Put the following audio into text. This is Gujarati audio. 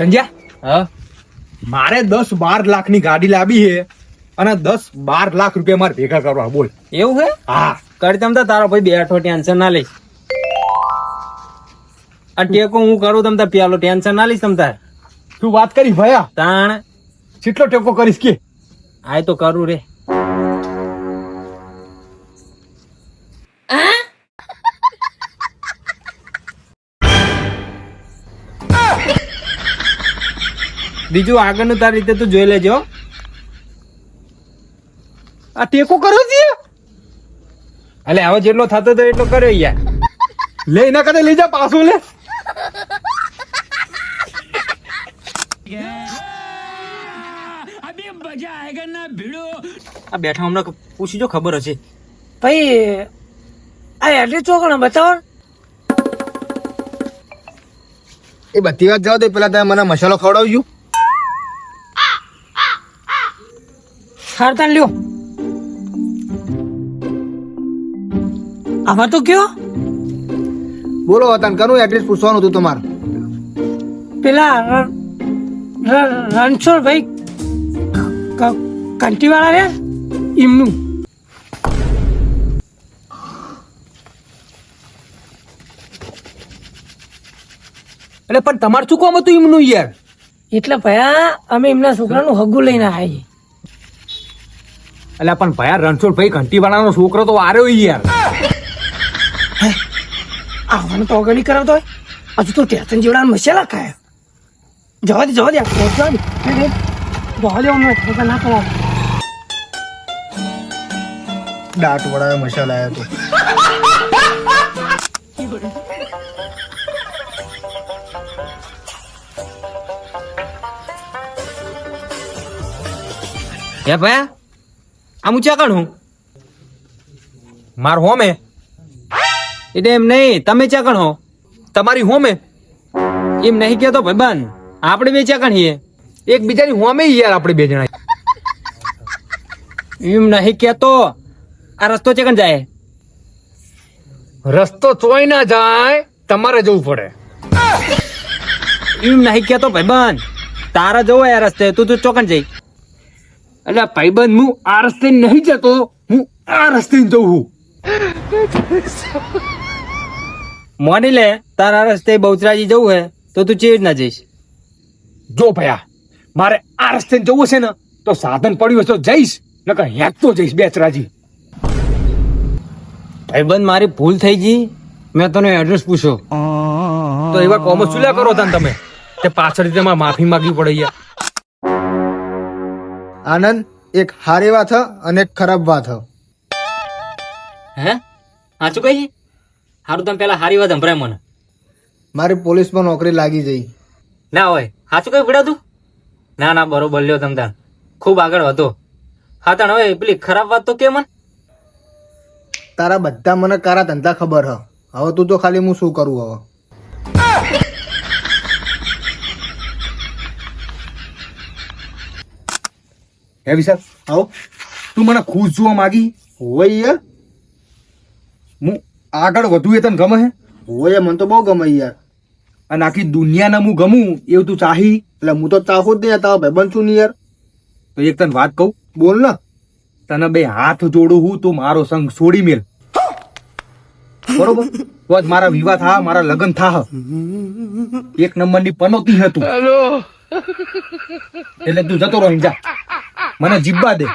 સંજ્યા હા. મારે દસ બાર લાખની ગાડી લાવી છે અને દસ બાર લાખ રૂપિયા મારે ભેગા કરવા બોલ. એવું હે હા. કરી તમ તાર તારો ભાઈ બેઠો ટેન્શન ના લઈશ. આ ટેકો હું કરું તમ તાર પેલો ટેન્શન ના લઈશ તમ તાર. તું વાત કરી ભયા. તાણ. કેટલો ટેકો કરીશ કે? આ તો કરું રે. બીજું આગળનું તાર રીતે તું જોઈ લેજો આ ટેકો કરો છે? એટલે હવે જેટલો થતો તો એટલો કર્યો યાર. લે એના કદે લઈ જા પાછું લે. આ બેઠા હમણાં પૂછી જો ખબર હશે. ભાઈ આ એડ્રેસ ચોકણ બતાવો? એ બધી વાત જાવ દે પેલા તમે મને મસાલો ખવડાવજો. સારતાન લ્યો. આમાં તો કયો? બોલો વતન કરું એડ્રેસ પૂછવાનું હતું તમારે? પેલા રણછોડભાઈ ક- કંટીવાળા રે? એમનું એટલે પણ તમારે શું કામ હતું એમનું યાર? એટલે ભયા અમે એમના છોકરાનું હગું લઈને આવ્યા એટલે પણ ભયા રણછોડ ભાઈ ઘંટી વાળાનો છોકરો તો આર્યો યાર. આવવાનું તો અગણી કરાવતો હોય. હજુ તો ટેશન જેવડા મસાલા ખાય. જવા દે જવા દે જવા દે. અમને ના કરાવ દાંત વડાવે મસાલા આવ્યો તો. હે ભયા આમ ઊંચા કણ હું માર હોમે? એટલે એમ નહીં તમે ચાકણ હો તમારી હોમે? એમ નહીં કહેતો ભાઈબંધ. આપણે બે ચાકણ છીએ એક બીજાની હોમે યાર આપણે બે જણા. એમ નહીં કહેતો. આ રસ્તો ચેકણ જાય? રસ્તો ચોય ના જાય તમારે જવું પડે. એમ નહીં કહેતો ભાઈબંધ. તારા જવો આ રસ્તે તું તું ચોકણ જઈ. એટલે ભાઈબંધ હું આ રસ્તે નહીં જતો હું આ રસ્તે જઉં છું. મોની લે તારા રસ્તે બહુચરાજી જવું હે તો તું ચેડ ના જઈશ? જો ભયા મારે આ રસ્તે જવું છે ને તો સાધન પડ્યું હશે તો જઈશ નકર હેકતો જઈશ બેચરાજી. ભાઈબંધ મારી ભૂલ થઈ ગઈ? મેં તને એડ્રેસ પૂછ્યો. તો એવા કોમો લે કરો તને તમે? તે પાછળથી તમારે માફી માંગવી પડે યાર. આનંદ એક હારી વાત અને એક ખરાબ વાત હ. સાચું કહી? હારું તમે પેલા હારી વાત સંભળાય મને. મારી પોલીસમાં નોકરી લાગી જઈ. ના હોય. સાચું કઈ પડ્યું તું? ના ના બરોબર. લ્યો તમ તાર ખૂબ આગળ હતો હા તાણ હવે પેલી ખરાબ વાત તો કે મન? તારા બધા મને કારા ધંધા ખબર હ. હવે તું તો ખાલી હું શું કરું હવે? હે વિશાલ આવો. તું મને ખુશ જોવા માગી હોય. યાર હું આગળ વધુ એ તને ગમે હે? હોય મને તો બહુ ગમે યાર. અને આખી દુનિયાને હું ગમું એવું તું ચાહી? એટલે હું તો ચાહું જ નહીં તારો ભાઈબંધ છું ને યાર. તો એક તને વાત કહું? બોલ ને. તને બે હાથ જોડું હું તું મારો સંગ છોડી મેલ. બરોબર? તો જ મારા વિવાહ થા મારા લગ્ન થા. એક નંબરની પનોતી હતું એટલે તું જતો રહી જા. મને જીબ્બા દે.